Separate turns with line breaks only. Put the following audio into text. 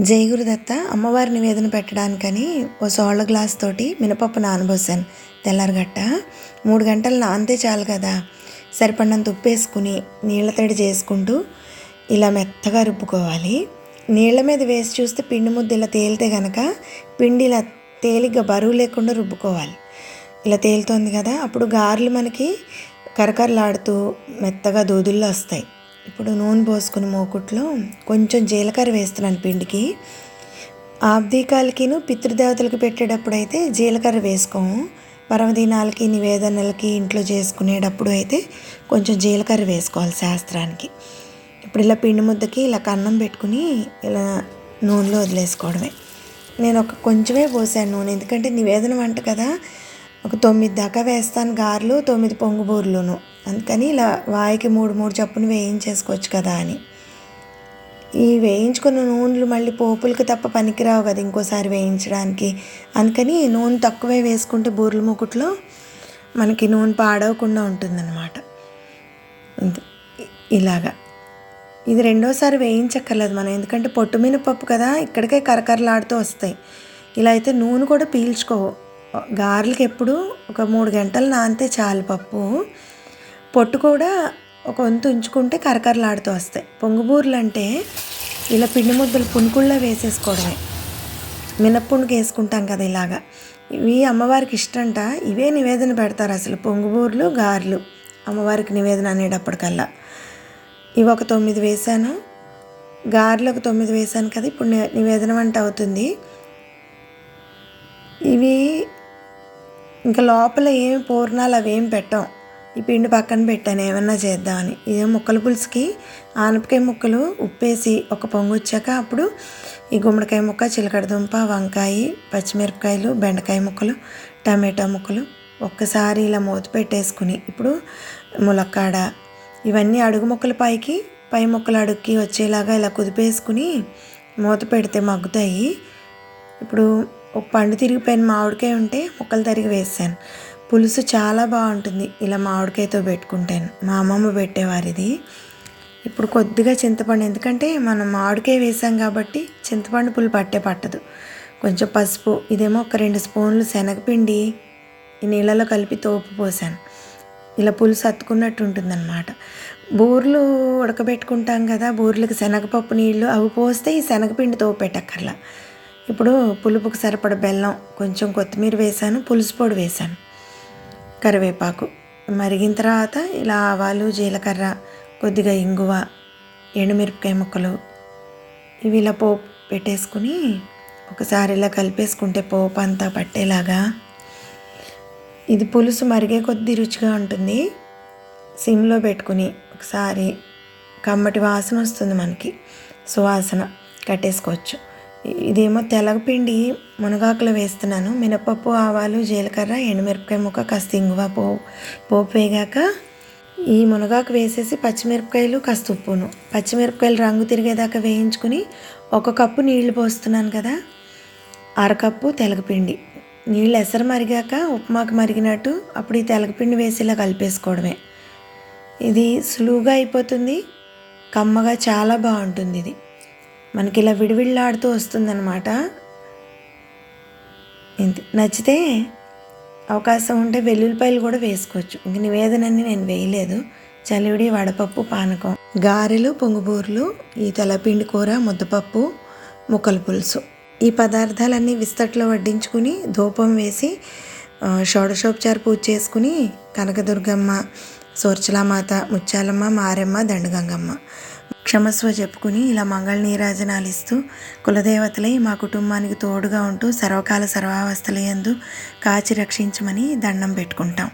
జయగురుదత్త అమ్మవారి నివేదన పెట్టడానికని ఓ సోళ్ళ గ్లాస్ తోటి మినపప్పు నానబోసాను. తెల్లారగట్ట మూడు గంటలు నానితే చాలు కదా. సరిపడినంత ఉప్పేసుకుని నీళ్ళ తడి చేసుకుంటూ ఇలా మెత్తగా రుబ్బుకోవాలి. నీళ్ళ మీద వేసి చూస్తే పిండి ముద్ద ఇలా తేలితే గనక పిండి ఇలా తేలిగ్గా బరువు లేకుండా రుబ్బుకోవాలి. ఇలా తేలుతోంది కదా అప్పుడు గారెలు మనకి కరకరలాడుతూ మెత్తగా దూదుల్లో వస్తాయి. ఇప్పుడు నూనె పోసుకుని మూకుట్లో కొంచెం జీలకర్ర వేస్తున్నాను పిండికి. ఆబ్దీకాలకిను పితృదేవతలకు పెట్టేటప్పుడు అయితే జీలకర్ర వేసుకోము. పర్వదినాలకి నివేదనలకి ఇంట్లో చేసుకునేటప్పుడు అయితే కొంచెం జీలకర్ర వేసుకోవాలి శాస్త్రానికి. ఇప్పుడు ఇలా పిండి ముద్దకి ఇలా కన్నం పెట్టుకుని ఇలా నూనెలో వదిలేసుకోవడమే. నేను ఒక కొంచెమే పోసాను నూనె ఎందుకంటే నివేదన వంట కదా. ఒక తొమ్మిది దాకా వేస్తాను గారెలు తొమ్మిది పొంగు బూరెలును అందుకని ఇలా వాయికి మూడు మూడు చప్పున వేయించేసుకోవచ్చు కదా అని. ఈ వేయించుకున్న నూనెలు మళ్ళీ పోపులకు తప్ప పనికిరావు కదా ఇంకోసారి వేయించడానికి. అందుకని నూనె తక్కువే వేసుకుంటే బూరెల ముకుట్లో మనకి నూనె పాడవకుండా ఉంటుందన్నమాట. ఇలాగా. ఇది రెండోసారి వేయించక్కర్లేదు మనం ఎందుకంటే పొట్టు మినపప్పు కదా ఇక్కడికే కరకరలాడుతూ వస్తాయి. ఇలా అయితే నూనె కూడా పీల్చుకోవు. గారెలకి ఎప్పుడు ఒక మూడు గంటలు నానితే చాలు పప్పు. పొట్టు కూడా ఒక వంతు ఉంచుకుంటే కరకరలాడుతూ వస్తాయి. పొంగుబూర్లు అంటే ఇలా పిండి ముద్దలు పుణుకుల్లో వేసేసుకోవడమే. మినప్పుణుకు వేసుకుంటాం కదా ఇలాగా. ఇవి అమ్మవారికి ఇష్టంట. ఇవే నివేదన పెడతారు అసలు పొంగుబూర్లు గారెలు అమ్మవారికి నివేదన అనేటప్పటికల్లా. ఇవి ఒక తొమ్మిది వేసాను. గారెలు ఒక తొమ్మిది వేసాను కదా ఇప్పుడు నివేదన వంట అవుతుంది. ఇవి ఇంకా లోపల ఏమి పూర్ణాలు అవి ఏం పెట్టాం. ఈ పిండి పక్కన పెట్టాను ఏమన్నా చేద్దామని. ఇదే ముక్కల పులుసుకి ఆనపకాయ ముక్కలు ఉప్పేసి ఒక పొంగు వచ్చాక అప్పుడు ఈ గుమ్మడికాయ ముక్క చిలకడ దుంప వంకాయ పచ్చిమిరపకాయలు బెండకాయ ముక్కలు టమాటా ముక్కలు ఒక్కసారి ఇలా మూత పెట్టేసుకుని ఇప్పుడు ములక్కాడ ఇవన్నీ అడుగు ముక్కల పైకి పై ముక్కలు అడుగుకి వచ్చేలాగా ఇలా కుదిపేసుకుని మూత పెడితే మగ్గుతాయి. ఇప్పుడు ఒక పండు తిరిగిపోయిన మామిడికాయ ఉంటే ముక్కలు తరిగి వేసాను. పులుసు చాలా బాగుంటుంది. ఇలా మామిడికాయతో పెట్టుకుంటాను. మా అమ్మమ్మ పెట్టేవారు ఇది ఇప్పుడు కొద్దిగా చింతపండు. ఎందుకంటే మనం మామిడికాయ వేసాం కాబట్టి చింతపండు పులు పట్టే పట్టదు. కొంచెం పసుపు ఇదేమో ఒక రెండు స్పూన్లు శనగపిండి ఈ నీళ్ళలో కలిపి తోపు పోసాను. ఇలా పులుసు అత్తుకున్నట్టు ఉంటుందన్నమాట. బూర్లు ఉడకబెట్టుకుంటాం కదా బూర్లకు శనగపప్పు నీళ్ళు అవి పోస్తే ఈ శనగపిండి తోపు పెట్టక్కర్లా. ఇప్పుడు పులుపుకు సరిపడ బెల్లం కొంచెం కొత్తిమీర వేసాను పులుసు పొడి వేసాను. కరివేపాకు మరిగిన తర్వాత ఇలా ఆవాలు జీలకర్ర కొద్దిగా ఇంగువ ఎండుమిరపకాయ ముక్కలు ఇవి ఇలా పోపు పెట్టేసుకుని ఒకసారి ఇలా కలిపేసుకుంటే పోపు అంతా పట్టేలాగా ఇది పులుసు మరిగే కొద్ది రుచిగా ఉంటుంది. సిమ్లో పెట్టుకుని ఒకసారి కమ్మటి వాసన వస్తుంది మనకి. సువాసన కట్టేసుకోవచ్చు. ఇదేమో తెలగపిండి మునగాకులు వేస్తున్నాను. మినపప్పు ఆవాలు జీలకర్ర ఎండుమిరపకాయ ముక్క కాస్త ఇంగువ పో పోపు వేగాక ఈ మునగాకు వేసేసి పచ్చిమిరపకాయలు కాస్త ఉప్పును. పచ్చిమిరపకాయలు రంగు తిరిగేదాకా వేయించుకుని ఒక కప్పు నీళ్ళు పోస్తున్నాను కదా అరకప్పు తెలగపిండి. నీళ్ళు ఎసరు మరిగాక ఉప్మాకు మరిగినట్టు అప్పుడు ఈ తెలగపిండి వేసి ఇలా కలిపేసుకోవడమే. ఇది సులువుగా అయిపోతుంది కమ్మగా చాలా బాగుంటుంది ఇది. మనకి ఇలా విడివిళ్ళాడుతూ వస్తుందన్నమాట నచ్చితే అవకాశం ఉంటే వెల్లుల్లిపాయలు కూడా వేసుకోవచ్చు. ఇంక నివేదనని నేను వేయలేదు. చలివిడి వడపప్పు పానకం గారెలు పొంగుబూరులు ఈ తెల్లపిండి కూర ముద్దపప్పు ముక్కల పులుసు. ఈ పదార్థాలన్నీ విస్తట్లో వడ్డించుకుని ధూపం వేసి షోడశోపచార పూజ చేసుకుని కనకదుర్గమ్మ సోర్చలామాత ముచ్చాలమ్మ మారెమ్మ దండగంగమ్మ. క్షమస్వ చెప్పుకుని ఇలా మంగళ నీరాజనాలు ఇస్తూ కులదేవతలై మా కుటుంబానికి తోడుగా ఉంటూ సర్వకాల సర్వావస్థలయందు కాచి రక్షించమని దండం పెట్టుకుంటాం.